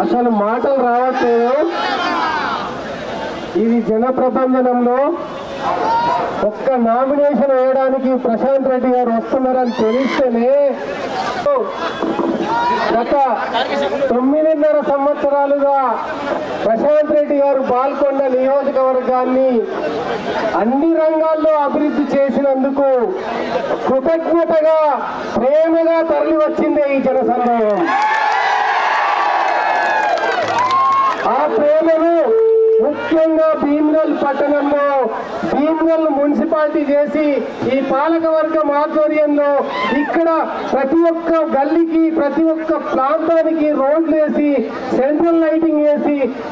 అసలు మాటలు రావట్లేదు. ఇది జన ప్రబంధనంలో ఒక్క నామినేషన్ వేయడానికి ప్రశాంత్ రెడ్డి గారు వస్తున్నారని తెలిస్తేనే గత తొమ్మిదిన్నర సంవత్సరాలుగా ప్రశాంత్ రెడ్డి గారు పాల్గొన్న నియోజకవర్గాన్ని అన్ని రంగాల్లో అభివృద్ధి చేసినందుకు కృతజ్ఞతగా ప్రేమగా తరలి వచ్చిందే ఈ జనసందోహం ముఖ్యంగా భీమ్గల్ పట్టణంలో భీమ్గల్ మున్సిపాలిటీ చేసి ఈ పాలక వర్గం ఆధ్వర్యంలో ఇక్కడ ప్రతి ఒక్క గల్లీకి ప్రతి ఒక్క ప్రాంతానికి రోడ్లు వేసి సెంట్రల్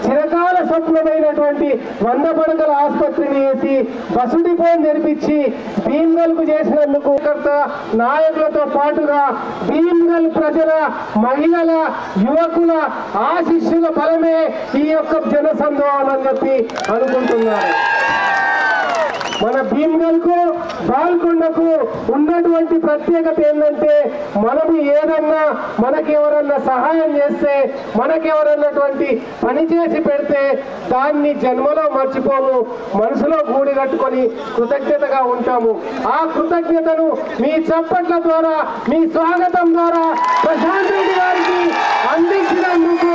చిరకాల స్వప్నమైనటువంటి వంద పడకల ఆసుపత్రిని వేసి బస్సు డిపో నిర్మించి భీమ్గల్కు చేసినందుకు నాయకులతో పాటుగా భీమ్గల్ ప్రజల మహిళల యువకుల ఆశిష్యుల బలమే ఈ యొక్క జన సందోహం అని చెప్పి అనుకుంటున్నారు మన భీమ్గల్కు బాల్కొండకు ఉన్నటువంటి ప్రత్యేకత ఏంటంటే మనము ఏదన్నా మనకెవరన్నా సహాయం చేస్తే మనకెవరన్నటువంటి పని చేసి పెడితే దాన్ని జన్మలో మర్చిపోము మనసులో గూడి కట్టుకొని కృతజ్ఞతగా ఉంటాము. ఆ కృతజ్ఞతను మీ చప్పట్ల ద్వారా మీ స్వాగతం ద్వారా ప్రశాంత్ రెడ్డి గారికి అందించినందుకు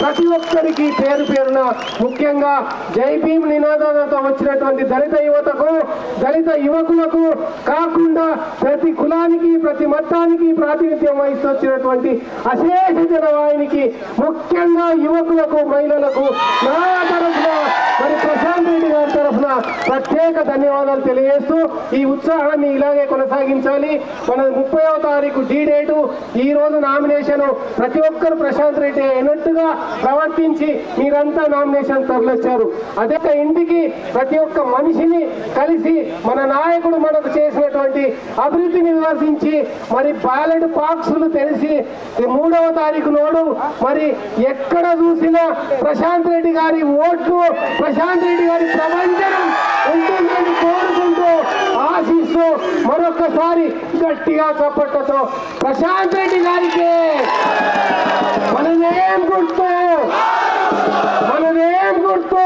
ప్రతి ఒక్కరికి పేరు పేరున ముఖ్యంగా జై భీమ్ నినాదాలతో వచ్చినటువంటి దళిత యువతకు దళిత యువకులకు కాకుండా ప్రతి కులానికి ప్రతి మతానికి ప్రాతినిధ్యం వహిస్తూ వచ్చినటువంటి అశేష జనవాహినికి ముఖ్యంగా యువకులకు మహిళలకు నా తరఫున మరి ప్రశాంత్ రెడ్డి గారి తరఫున ప్రత్యేక ధన్యవాదాలు తెలియజేస్తూ ఈ ఉత్సాహాన్ని ఇలాగే కొనసాగించాలి. మన ముప్పైవ తారీఖు డీ డేటు ఈ రోజు నామినేషన్ ప్రతి ఒక్కరు ప్రశాంత్ రెడ్డి అయినట్టుగా ప్రవర్తించి మీరంతా నామినేషన్ తరలిచ్చారు అదే ఇంటికి ప్రతి ఒక్క మనిషిని కలిసి మన నాయకుడు మనకు చేసినటువంటి అభివృద్ధిని విమర్శించి మరి బ్యాలెట్ బాక్సులు తెలిసి మూడవ తారీఖు నోడు మరి ఎక్కడ చూసినా ప్రశాంత్ రెడ్డి గారి ఓట్లు ప్రశాంత్ రెడ్డి గారి ప్రపంచం ఉంటుందని కోరుకుంటూ ఆశిస్తూ మరొకసారి గట్టిగా చప్పట్లతో ప్రశాంత్ రెడ్డి గారికి మనమేం గుర్తు? మనమేం గుర్తు?